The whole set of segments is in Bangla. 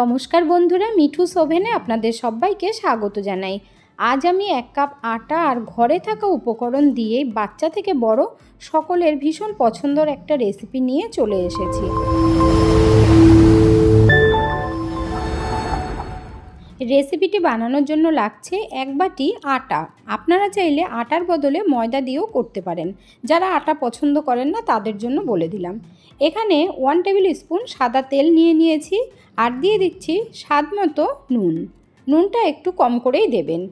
নমস্কার বন্ধুরা, মিঠু সোভেনে আপনাদের সবাইকে স্বাগত জানাই। আজ আমি এক কাপ আটা আর ঘরে থাকা উপকরণ দিয়ে বাচ্চা থেকে বড় সকলের ভীষণ পছন্দর একটা রেসিপি নিয়ে চলে এসেছি। রেসিপিটি বানানোর জন্য লাগছে এক বাটি আটা। আপনারা চাইলে আটার বদলে ময়দা দিয়েও করতে পারেন। যারা আটা পছন্দ করেন না, তাদের জন্য বলে দিলাম। এখানে ওয়ান টেবিল স্পুন সাদা তেল নিয়ে নিয়েছি আর দিয়ে দিচ্ছি স্বাদ মতো নুন। নুনটা একটু কম করেই দেবেন।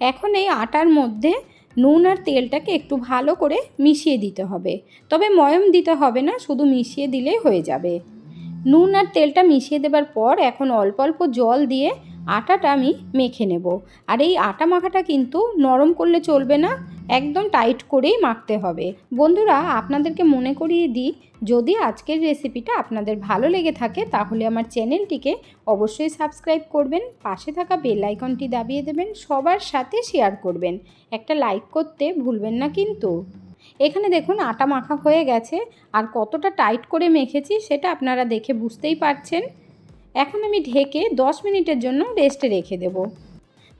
এখন এই আটার মধ্যে নুন আর তেলটাকে একটু ভালো করে মিশিয়ে দিতে হবে। তবে ময়ম দিতে হবে না, শুধু মিশিয়ে দিলেই হয়ে যাবে। নুন আর তেলটা মিশিয়ে দেবার পর এখন অল্প অল্প জল দিয়ে আটাটা আমি মেখে নেব। আর এই আটা মাখাটা কিন্তু নরম করলে চলবে না, একদম টাইট করেই মাখতে হবে। বন্ধুরা, আপনাদেরকে মনে করিয়ে দিই, যদি আজকের রেসিপিটা আপনাদের ভালো লেগে থাকে, তাহলে আমার চ্যানেলটিকে অবশ্যই সাবস্ক্রাইব করবেন, পাশে থাকা বেল আইকনটি দাবিয়ে দেবেন, সবার সাথে শেয়ার করবেন। একটা লাইক করতে ভুলবেন না কিন্তু। এখানে দেখুন, আটা মাখা হয়ে গেছে, আর কতটা টাইট করে মেখেছি সেটা আপনারা দেখে বুঝতেই পারছেন। এখন আমি ঢেকে 10 মিনিটের জন্য রেস্টে রেখে দেব।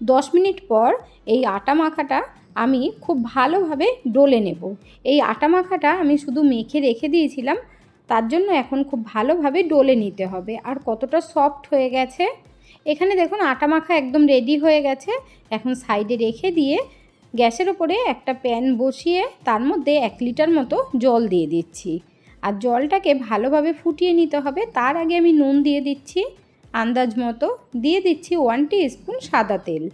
10 মিনিট পর এই আটা মাখাটা আমি খুব ভালোভাবে ডলে নেব। এই আটা মাখাটা আমি শুধু মেখে রেখে দিয়েছিলাম, তার জন্য এখন খুব ভালোভাবে ডলে নিতে হবে। আর কতটা সফট হয়ে গেছে। এখানে দেখুন আটা মাখা একদম রেডি হয়ে গেছে। এখন সাইডে রেখে দিয়ে গ্যাসের ওপরে একটা প্যান বসিয়ে তার মধ্যে এক লিটার মতো জল দিয়ে দিচ্ছি। আর জলটাকে ভালোভাবে ফুটিয়ে নিতে হবে। তার আগে আমি নুন দিয়ে দিচ্ছি, আন্দাজ মতো। দিয়ে দিচ্ছি ওয়ান স্পুন সাদা তেল।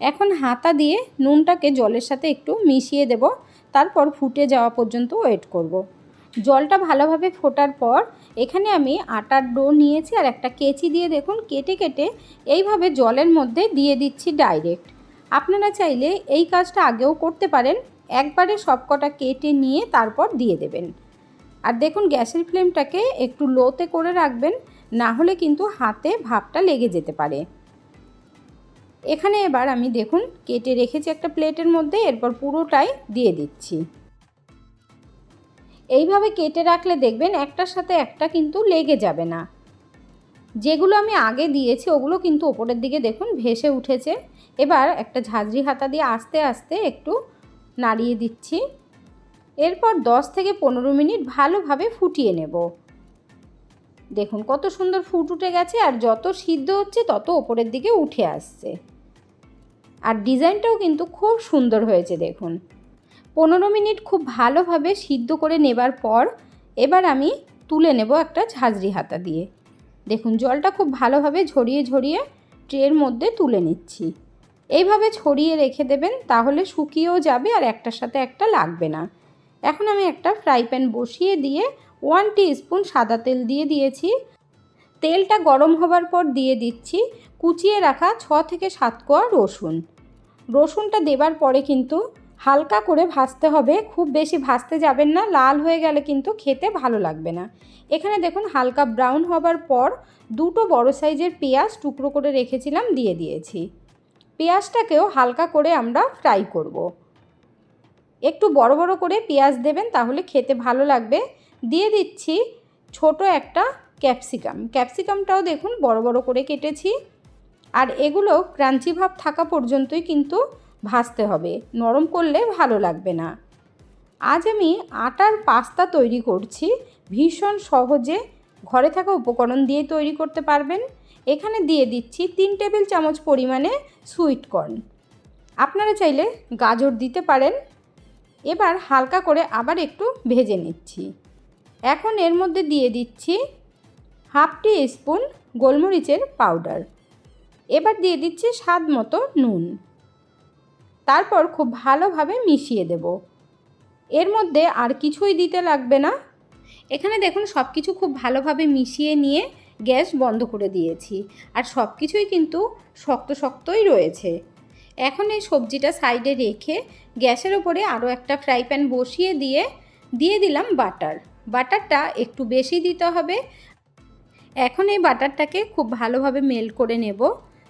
এখন হাতা দিয়ে নুনটাকে জলের সাথে একটু মিশিয়ে দেব। তারপর ফুটে যাওয়া পর্যন্ত ওয়েট করব। জলটা ভালোভাবে ফোটার পর এখানে আমি আটার ডো নিয়েছি আর একটা কেচি দিয়ে দেখুন, কেটে কেটে এইভাবে জলের মধ্যে দিয়ে দিচ্ছি ডাইরেক্ট আপনারা চাইলে এই কাজটা আগেও করতে পারেন। একবারে সবকটা কেটে নিয়ে তারপর দিয়ে দেবেন। আর দেখুন গ্যাসের ফ্লেমটাকে একটু লোতে করে রাখবেন, না হলে কিন্তু হাতে ভাপটা লেগে যেতে পারে। এখানে এবার আমি দেখুন কেটে রেখেছি একটা প্লেটের মধ্যে, এরপর পুরোটাই দিয়ে দিচ্ছি। এইভাবে কেটে রাখলে দেখবেন একটার সাথে একটা কিন্তু লেগে যাবে না। যেগুলো আমি আগে দিয়েছি, ওগুলো কিন্তু ওপরের দিকে দেখুন ভেসে উঠেছে। এবার একটা ঝাঁঝরি হাতা দিয়ে আস্তে আস্তে একটু নাড়িয়ে দিচ্ছি। এরপর 10 থেকে পনেরো মিনিট ভালোভাবে ফুটিয়ে নেব। দেখুন কত সুন্দর ফুট উঠে গেছে আর যত সিদ্ধ হচ্ছে তত ওপরের দিকে উঠে আসছে। আর ডিজাইনটাও কিন্তু খুব সুন্দর হয়েছে দেখুন। পনেরো মিনিট খুব ভালোভাবে সিদ্ধ করে নেবার পর এবার আমি তুলে নেব একটা ঝাঁঝরি হাতা দিয়ে। দেখুন জলটা খুব ভালোভাবে ঝরিয়ে ঝরিয়ে ট্রের মধ্যে তুলে নিচ্ছি। এইভাবে ছড়িয়ে রেখে দেবেন, তাহলে শুকিয়েও যাবে আর একটার সাথে একটা লাগবে না। এখন আমি একটা ফ্রাই প্যান বসিয়ে দিয়ে ওয়ান স্পুন সাদা তেল দিয়ে দিয়েছি। তেলটা গরম হবার পর দিয়ে দিচ্ছি কুচিয়ে রাখা ছ থেকে সাত কোয়া রসুন। রসুনটা দেবার পরে কিন্তু হালকা করে ভাজতে হবে, খুব বেশি ভাজতে যাবেন না, লাল হয়ে গেলে কিন্তু খেতে ভালো লাগবে না। এখানে দেখুন হালকা ব্রাউন হবার পর দুটো বড় সাইজের পেঁয়াজ টুকরো করে রেখেছিলাম, দিয়ে দিয়েছি। পেঁয়াজটাকেও হালকা করে আমরা ফ্রাই করব। একটু বড় বড় করে পেঁয়াজ দেবেন তাহলে খেতে ভালো লাগবে। দিয়ে দিচ্ছি ছোট একটা ক্যাপসিকাম। ক্যাপসিকামটাও দেখুন বড় বড় করে কেটেছি। আর এগুলো ক্রাঞ্চি ভাব থাকা পর্যন্তই কিন্তু ভাজতে হবে। নরম করলে ভালো লাগবে না। আজ আমি আটার পাস্তা তৈরি করছি। ভীষণ সহজে ঘরে থাকা উপকরণ দিয়ে তৈরি করতে পারবেন। এখানে দিয়ে দিচ্ছি তিন টেবিল চামচ পরিমাণে সুইট কর্ন। আপনারা চাইলে গাজর দিতে পারেন। এবার হালকা করে আবার একটু ভেজে নিচ্ছি। এখন এর মধ্যে দিয়ে দিচ্ছি হাফ টি স্পুন গোলমরিচের পাউডার। এবার দিয়ে দিচ্ছি স্বাদ মতো নুন। তারপর খুব ভালোভাবে মিশিয়ে দেব। এর মধ্যে আর কিছুই দিতে লাগবে না। এখানে দেখুন সব কিছু খুব ভালোভাবে মিশিয়ে নিয়ে গ্যাস বন্ধ করে দিয়েছি। আর সব কিছুই কিন্তু শক্ত শক্তই রয়েছে। এখন এই সবজিটা সাইডে রেখে গ্যাসের ওপরে আরও একটা ফ্রাই প্যান বসিয়ে দিয়ে দিয়ে দিলাম বাটার। বাটারটা একটু বেশি দিতে হবে। এখন এই বাটারটাকে খুব ভালোভাবে মেল্ট করে নেব।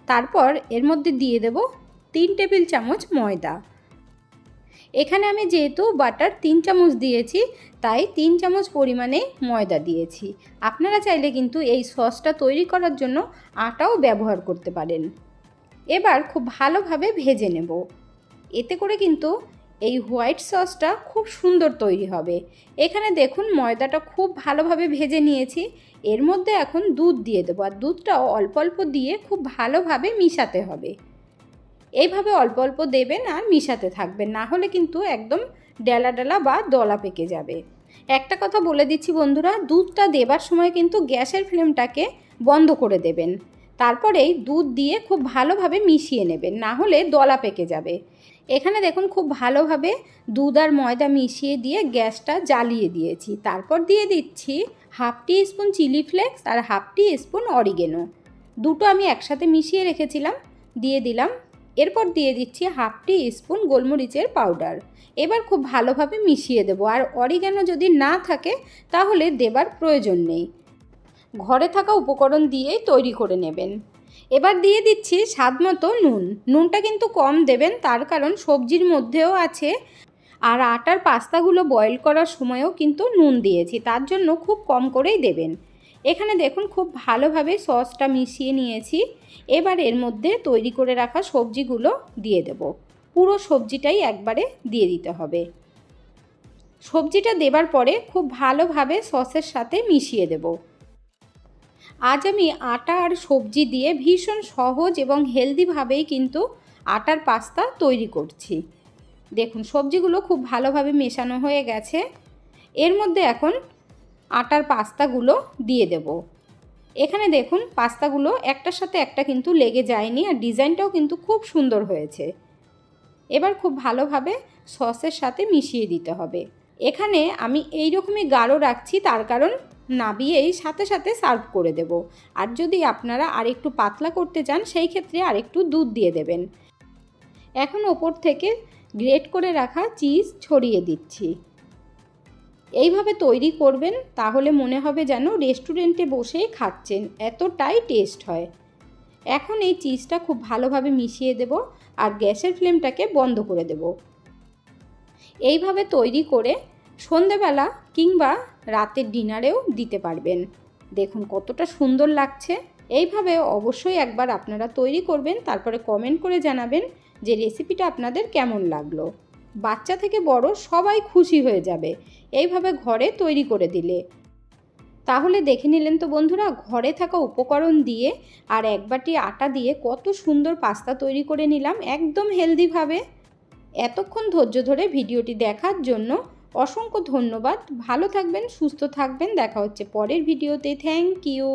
তারপর এর মধ্যে দিয়ে দেব তিন টেবিল চামচ ময়দা। এখানে আমি যেহেতু বাটার তিন চামচ দিয়েছি, তাই তিন চামচ পরিমাণে ময়দা দিয়েছি। আপনারা চাইলে কিন্তু এই সসটা তৈরি করার জন্য আটাও ব্যবহার করতে পারেন। এবার খুব ভালোভাবে ভেজে নেব। এতে করে কিন্তু এই হোয়াইট সসটা খুব সুন্দর তৈরি হবে। এখানে দেখুন, ময়দাটা খুব ভালোভাবে ভেজে নিয়েছি। এর মধ্যে এখন দুধ দিয়ে দেবো। আর দুধটাও অল্প অল্প দিয়ে খুব ভালোভাবে মিশাতে হবে। এইভাবে অল্প অল্প দেবেন আর মিশাতে থাকবেন, না হলে কিন্তু একদম ডেলা ডেলা বা দলা পেকে যাবে। একটা কথা বলে দিচ্ছি বন্ধুরা, দুধটা দেবার সময় কিন্তু গ্যাসের ফ্লেমটাকে বন্ধ করে দেবেন। তারপরেই দুধ দিয়ে খুব ভালোভাবে মিশিয়ে নেবেন, না হলে দলা পেকে যাবে। এখানে দেখুন খুব ভালোভাবে দুধ আর ময়দা মিশিয়ে দিয়ে গ্যাসটা জ্বালিয়ে দিয়েছি। তারপর দিয়ে দিচ্ছি half teaspoon chilli flakes আর হাফ টি স্পুন অরিগেনো। দুটো আমি একসাথে মিশিয়ে রেখেছিলাম, দিয়ে দিলাম এরপর দিয়ে দিচ্ছি হাফ টি স্পুন গোলমরিচের পাউডার। এবার খুব ভালোভাবে মিশিয়ে দেবো। আর অরিগ্যানো যদি না থাকে, তাহলে দেবার প্রয়োজন নেই। ঘরে থাকা উপকরণ দিয়েই তৈরি করে নেবেন। এবার দিয়ে দিচ্ছি স্বাদ মতো নুন। নুনটা কিন্তু কম দেবেন, তার কারণ সবজির মধ্যেও আছে। আর আটার পাস্তাগুলো বয়েল করার সময়ও কিন্তু নুন দিয়েছি, তার জন্য খুব কম করেই দেবেন। এখানে দেখুন খুব ভালোভাবে সসটা মিশিয়ে নিয়েছি। এবার এর মধ্যে তৈরি করে রাখা সবজিগুলো দিয়ে দেব। পুরো সবজিটাই একবারে দিয়ে দিতে হবে। সবজিটা দেবার পরে খুব ভালোভাবে সসের সাথে মিশিয়ে দেব। আজ আমি আটা আর সবজি দিয়ে ভীষণ সহজ এবং হেলদিভাবেই কিন্তু আটার পাস্তা তৈরি করছি। দেখুন, সবজিগুলো খুব ভালোভাবে মেশানো হয়ে গেছে। এর মধ্যে এখন আটার পাস্তাগুলো দিয়ে দেব। এখানে দেখুন, পাস্তাগুলো একটার সাথে একটা কিন্তু লেগে যায়নি আর ডিজাইনটাও কিন্তু খুব সুন্দর হয়েছে। এবার খুব ভালোভাবে সসের সাথে মিশিয়ে দিতে হবে। এখানে আমি এই রকমই গাঢ় রাখছি, তার কারণ নাবিয়েই সাথে সাথে সার্ভ করে দেব। আর যদি আপনারা আরেকটু পাতলা করতে চান, সেই ক্ষেত্রে আরেকটু দুধ দিয়ে দেবেন। এখন ওপর থেকে গ্রেট করে রাখা চিজ ছড়িয়ে দিচ্ছি। এইভাবে তৈরি করবেন, তাহলে মনে হবে যেন রেস্টুরেন্টে বসেই খাচ্ছেন। এতটাই টেস্ট হয়। এখন এই চিজটা খুব ভালোভাবে মিশিয়ে দেব আর গ্যাসের ফ্লেমটাকে বন্ধ করে দেব। এইভাবে তৈরি করে সন্ধেবেলা কিংবা রাতের ডিনারেও দিতে পারবেন। দেখুন কতটা সুন্দর লাগছে। এইভাবে অবশ্যই একবার আপনারা তৈরি করবেন, তারপরে কমেন্ট করে জানাবেন যে রেসিপিটা আপনাদের কেমন লাগল। বাচ্চা থেকে বড় সবাই খুশি হয়ে যাবে। এইভাবে ঘরে তৈরি করে দিলে। তাহলে দেখে নিলেন তো বন্ধুরা, ঘরে থাকা উপকরণ দিয়ে আর এক বাটি আটা দিয়ে কত সুন্দর পাস্তা তৈরি করে নিলাম একদম হেলদিভাবে। এতক্ষণ ধৈর্য ধরে ভিডিওটি দেখার জন্য অসংখ্য ধন্যবাদ। ভালো থাকবেন, সুস্থ থাকবেন। দেখা হচ্ছে পরের ভিডিওতে। Thank you.